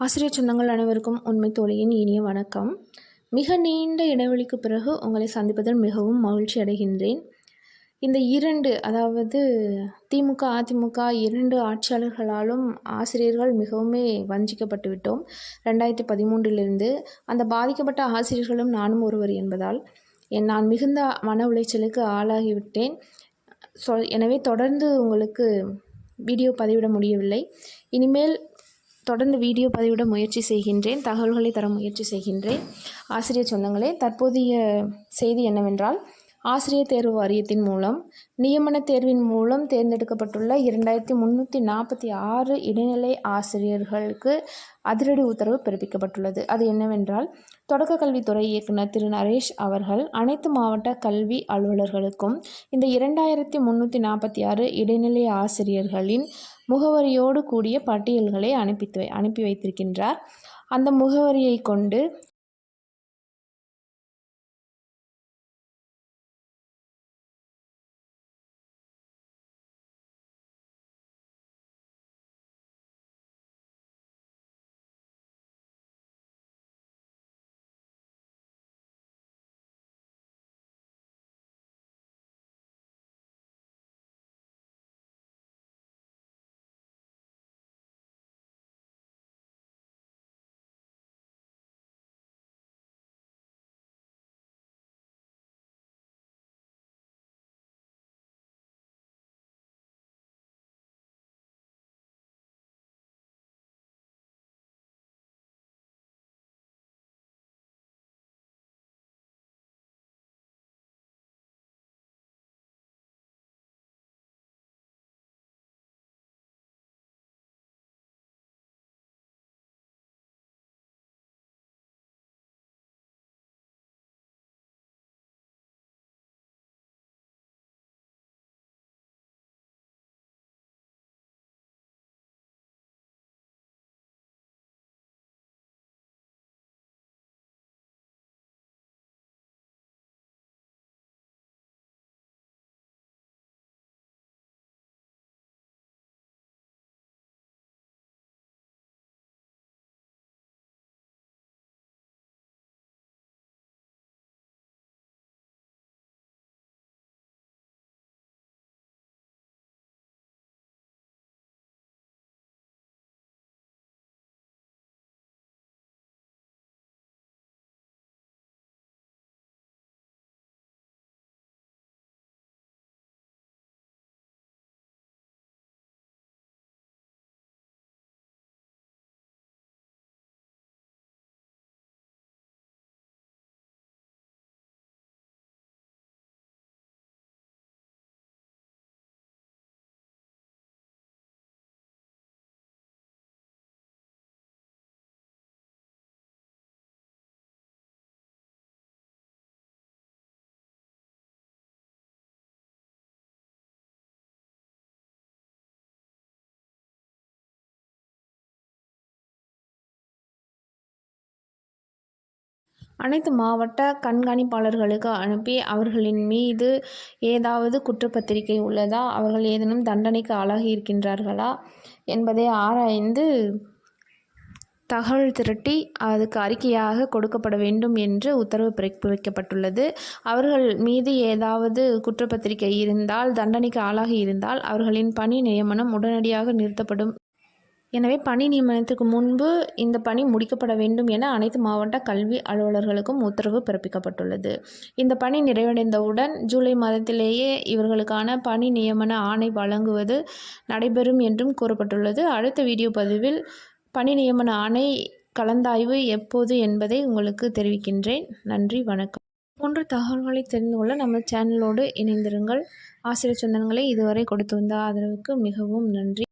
ஆசிரியர் சொந்தங்கள் அனைவருக்கும் உண்மை தோழியின் இனிய வணக்கம். மிக நீண்ட இடைவெளிக்கு பிறகு உங்களை சந்திப்பதில் மிகவும் மகிழ்ச்சி அடைகின்றேன். இந்த இரண்டு அதாவது திமுக அதிமுக இரண்டு ஆட்சியாளர்களாலும் ஆசிரியர்கள் மிகவுமே வஞ்சிக்கப்பட்டு விட்டோம். ரெண்டாயிரத்தி பதிமூன்றிலிருந்து அந்த பாதிக்கப்பட்ட ஆசிரியர்களும் நானும் ஒருவர் என்பதால் என் நான் மிகுந்த மன உளைச்சலுக்கு ஆளாகிவிட்டேன். சொ எனவே தொடர்ந்து உங்களுக்கு வீடியோ பதிவிட முடியவில்லை. இனிமேல் தொடர்ந்து வீடியோ பதிவிட முயற்சி செய்கின்றேன் தகவல்களை தர முயற்சி செய்கின்றேன். ஆசிரியர் சொந்தங்களே தற்போதைய செய்தி என்னவென்றால் ஆசிரியர் தேர்வு வாரியத்தின் மூலம் நியமன தேர்வின் மூலம் தேர்ந்தெடுக்கப்பட்டுள்ள இரண்டாயிரத்தி முந்நூற்றி நாற்பத்தி ஆறு இடைநிலை ஆசிரியர்களுக்கு அதிரடி உத்தரவு பிறப்பிக்கப்பட்டுள்ளது. அது என்னவென்றால் தொடக்க கல்வித்துறை இயக்குனர் திரு. நரேஷ் அவர்கள் அனைத்து மாவட்ட கல்வி அலுவலர்களுக்கும் இந்த இரண்டாயிரத்தி முந்நூற்றி நாற்பத்தி ஆறு இடைநிலை ஆசிரியர்களின் முகவரியோடு கூடிய பட்டியல்களை அனுப்பித்து அனுப்பி வைத்திருக்கின்றார். அந்த முகவரியை கொண்டு அனைத்து மாவட்ட கண்காணிப்பாளர்களுக்கு அனுப்பி அவர்களின் மீது ஏதாவது குற்றப்பத்திரிகை உள்ளதா? அவர்கள் ஏதேனும் தண்டனைக்கு ஆளாகி இருக்கின்றார்களா என்பதை ஆராய்ந்து தகவல் திரட்டி அதுக்கு அறிக்கையாக கொடுக்கப்பட வேண்டும் என்று உத்தரவு பிறப்பிக்கப்பட்டுள்ளது அவர்கள் மீது ஏதாவது குற்றப்பத்திரிகை இருந்தால் தண்டனைக்கு ஆளாகி இருந்தால் அவர்களின் பணி நியமனம் உடனடியாக நிறுத்தப்படும். எனவே பணி நியமனத்திற்கு முன்பு இந்த பணி முடிக்கப்பட வேண்டும் என அனைத்து மாவட்ட கல்வி அலுவலர்களுக்கும் உத்தரவு பிறப்பிக்கப்பட்டுள்ளது. இந்த பணி நிறைவடைந்தவுடன் ஜூலை மாதத்திலேயே இவர்களுக்கான பணி நியமன ஆணை வழங்குவது நடைபெறும் என்றும் கூறப்பட்டுள்ளது. அடுத்த வீடியோ பதிவில் பணி நியமன ஆணை கலந்தாய்வு எப்போது என்பதை உங்களுக்கு தெரிவிக்கின்றேன். நன்றி வணக்கம். போன்ற தகவல்களை தெரிந்து கொள்ள நம்ம சேனலோடு இணைந்திருங்கள். ஆசிரியர் சொந்தங்களை இதுவரை கொடுத்து வந்த ஆதரவுக்கு மிகவும் நன்றி.